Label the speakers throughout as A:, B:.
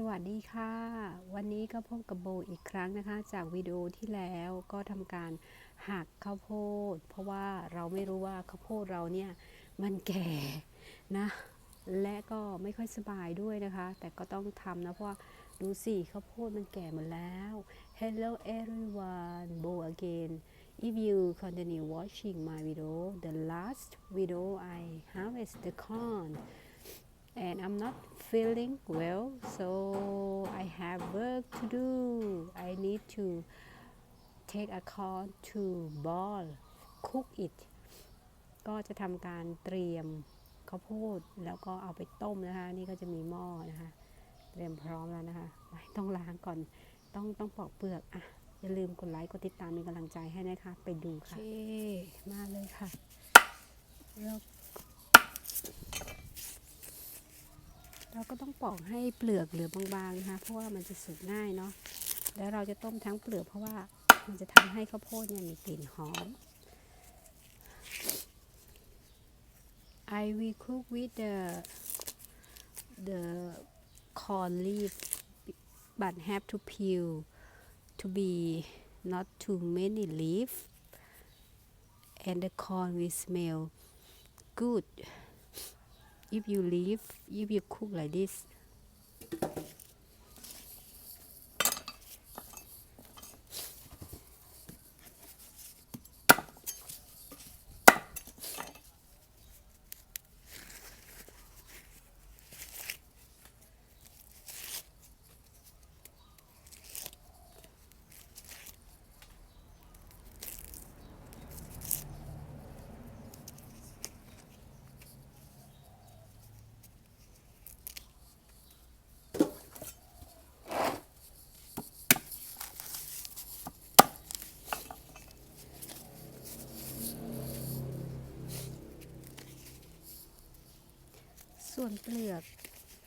A: สวัสดีค่ะ วันนี้ก็พบกับโบอีกครั้งนะคะ จากวิดีโอที่แล้วก็ทำการหักข้าวโพด เพราะว่าเราไม่รู้ว่าข้าวโพดเราเนี่ยมันแก่นะ และก็ไม่ค่อยสบายด้วยนะคะ แต่ก็ต้องทำนะ เพราะว่าดูสิข้าวโพดมันแก่หมดแล้ว Hello everyone Bo again if you continue watching my video the last video I harvest the corn and I'm not feeling well so I have work to do I need to take a corn to boil cook it ก็จะทำการเตรียมข้าวโพดแล้วก็เอาไปต้มนะคะ นี่ก็จะมีหม้อนะคะ เตรียมพร้อมแล้วนะคะ ต้องล้างก่อนต้องต้องปอกเปลือกอะอย่าลืมกดไลค์กดติดตามเป็นกำลังใจให้นะคะ ไปดูค่ะมาเลยค่ะ เราก็ต้องปอกให้เปลือกเหลือบางๆนะคะ เพราะว่ามันจะสุกง่ายเนาะ แล้วเราจะต้มทั้งเปลือกเพราะว่ามันจะทำให้ข้าวโพดเนี่ยมีกลิ่นหอม I will cook with the the corn leaf but have to peel to be not too many leaf and the corn will smell good if you leave if you cook like this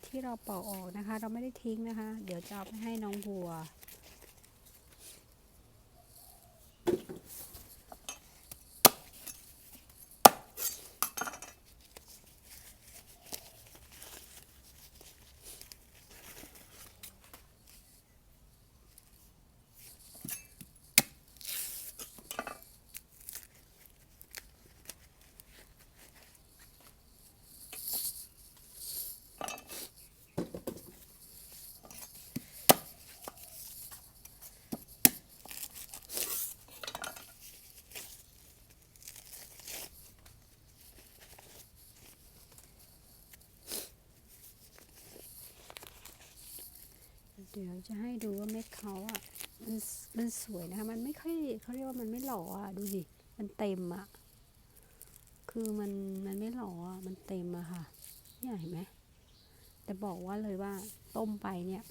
A: ที่เราปอกออกนะคะ เราไม่ได้ทิ้งนะคะ เดี๋ยวจะเอาไปให้น้องวัว เดี๋ยวจะให้ดูว่าเม็ดเขาอะมันมันสวยนะคะ มันไม่ค่อยเขาเรียกว่ามันไม่หล่ออะ ดูสิ มันเต็มอะ คือมันมันไม่หล่ออะ มันเต็มอะค่ะเนี่ยเห็นไหมแต่บอกว่าเลยว่าต้มไปเนี่ย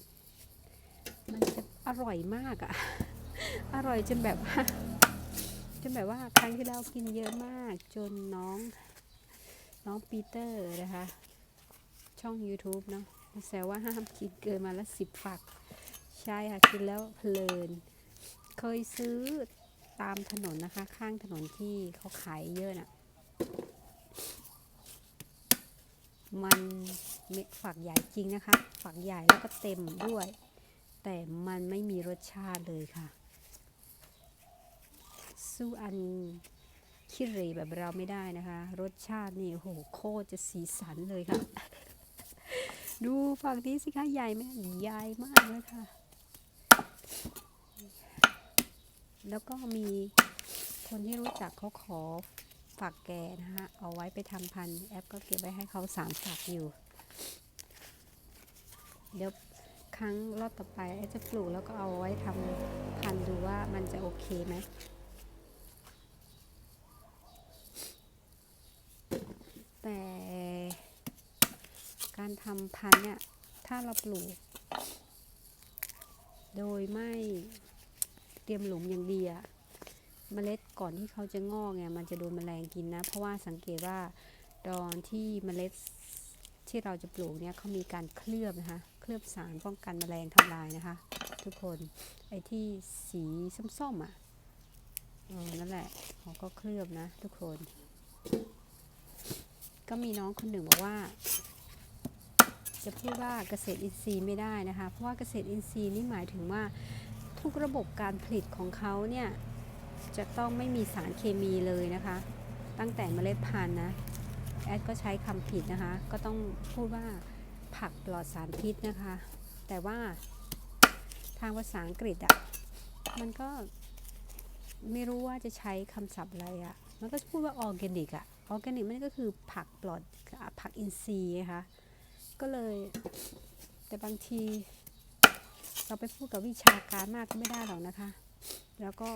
A: มันจะอร่อยมากอะอร่อยจนแบบว่าจนแบบว่าครั้งที่แล้วกินเยอะมากจนน้อง น้องปีเตอร์นะคะ ช่อง YouTube เนาะ แซวว่าห้ามกินเกินมาละสิบฝัก ใช่ค่ะ กินแล้วเพลิน เคยซื้อตามถนนนะคะ ข้างถนนที่เขาขายเยอะน่ะ มันเม็ดฝักใหญ่จริงนะคะ ฝักใหญ่แล้วก็เต็มด้วย แต่มันไม่มีรสชาติเลยค่ะ สู้อันขี้เหรแบบเราไม่ได้นะคะ รสชาตินี่โอ้โหโคตรจะสีสันเลยค่ะ ดูฝั่งนี้สิคะใหญ่ไหมใหญ่มากเลยค่ะ แล้วก็มีคนที่รู้จักเขาขอฝักแกนะคะเอาไว้ไปทำพันธุ์แอปก็เก็บไว้ให้เขาสามฝักอยู่ เดี๋ยวครั้งรอบต่อไปแอปจะปลูกแล้วก็เอาไว้ทำพันธุ์ดูว่ามันจะโอเคไหม แต่การ ทำพันธุ์เนี่ย ถ้าเราปลูก โดยไม่เตรียมหลุมอย่างดีอะเมล็ดก่อนที่เขาจะงอกเนี่ยมันจะโดนแมลงกินนะ เพราะว่าสังเกตว่าตอนที่เมล็ดที่เราจะปลูกเนี่ยเขามีการเคลือบนะคะ เคลือบสารป้องกันแมลงทำลายนะคะ ทุกคนไอ้ที่สีส้มๆอะออนั่นแหละเขาก็เคลือบนะ ทุกคน ก็มีน้องคนหนึ่งบอกว่า จะพูดว่าเกษตรอินทรีย์ไม่ได้นะคะ เพราะว่าเกษตรอินทรีย์นี่หมายถึงว่าทุกระบบการผลิตของเขาเนี่ยจะต้องไม่มีสารเคมีเลยนะคะ ตั้งแต่เมล็ดพันธุ์นะแอดก็ใช้คำผิดนะคะ ก็ต้องพูดว่าผักปลอดสารพิษนะคะ แต่ว่าทางภาษาอังกฤษอะ่ะมันก็ไม่รู้ว่าจะใช้คำศัพท์อะไรอะ่ะมันก็พูดว่าออร์แกนิกอะออร์แกนิกมันก็คือผักปลอดผักอินทรีย์นะคะ ก็เลย แต่บางที เราไปพูดกับวิชาการมากก็ไม่ได้หรอกนะคะ แล้วก็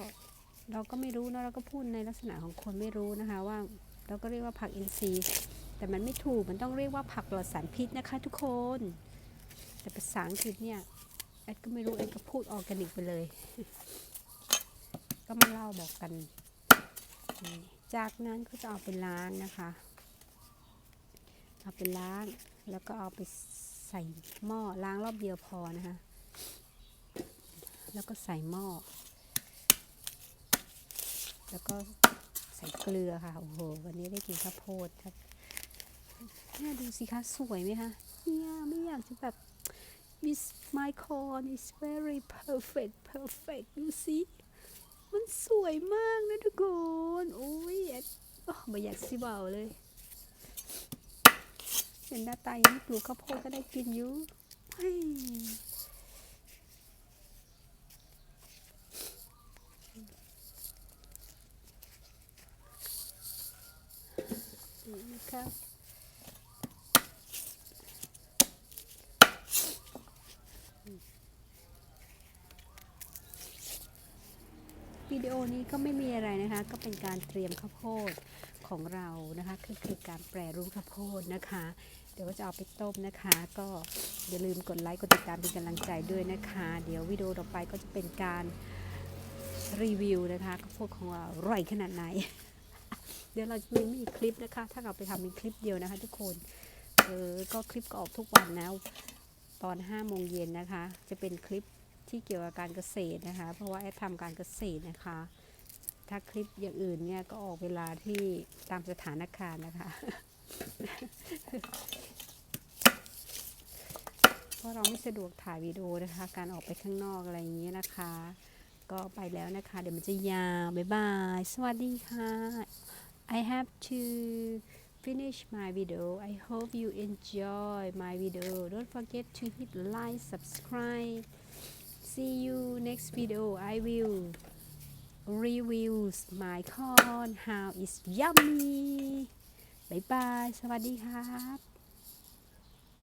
A: เราก็ไม่รู้นะเราก็พูดในลักษณะของคนไม่รู้นะคะ ว่าเราก็เรียกว่าผักอินทรีย์ แต่มันไม่ถูกมันต้องเรียกว่าผักปลอดสารพิษนะคะ ทุกคน แต่ภาษาอังกฤษเนี่ยแอดก็ไม่รู้แอดก็พูดออร์แกนิกไปเลย ก็มาเล่าบอกกัน จากนั้นก็จะเอาไปล้างนะคะ เอาไปล้าง แล้วก็เอาไปใส่หม้อล้างรอบเดียวพอนะคะ แล้วก็ใส่หม้อ แล้วก็ใส่เกลือค่ะ โอ้โห วันนี้ได้กินข้าวโพดครับเนี่ยดูสิคะ สวยไหมคะ เนี่ยไม่อยากจะแบบ Miss my corn is very perfect perfect ดูสิมันสวยมากนะทุกคน โอ้ยอดโอ้ไม่อยากสิเบาเลย เป็นหน้าตาอย่างนี้ปลูกข้าวโพดก็ได้กินอยู่นี่นะครับวิดีโอนี้ก็ไม่มีอะไรนะคะ ก็เป็นการเตรียมข้าวโพด ของเรานะคะคือคือการแปรรูปข้าวโพดนะคะ เดี๋ยวก็จะเอาไปต้มนะคะ ก็อย่าลืมกดไลค์กดติดตามเป็นกำลังใจด้วยนะคะ เดี๋ยววิดีโอต่อไปก็จะเป็นการรีวิวนะคะข้าวโพดของเราอร่อยขนาดไหน เดี๋ยวเราจะมีคลิปนะคะ ถ้าเราไปทำเป็นคลิปเดียวนะคะ ทุกคนเออก็คลิปก็ออกทุกวันนะตอน5โมงเย็นนะคะ จะเป็นคลิปที่เกี่ยวกับการเกษตรนะคะ เพราะว่าแอดทำการเกษตรนะคะ ถ้าคลิปอย่างอื่นเนี่ยก็ออกเวลาที่ตามสถานการณ์นะคะเพราะเราไม่สะดวกถ่ายวิดีโอนะคะ การออกไปข้างนอกอะไรอย่างนี้นะคะ ก็ไปแล้วนะคะ เดี๋ยวมันจะยาวบ๊ายบาย สวัสดีค่ะ I have to finish my video I hope you enjoy my video don't forget to hit like subscribe see you next video I will reviews my corn how is yummy บายบาย สวัสดีครับ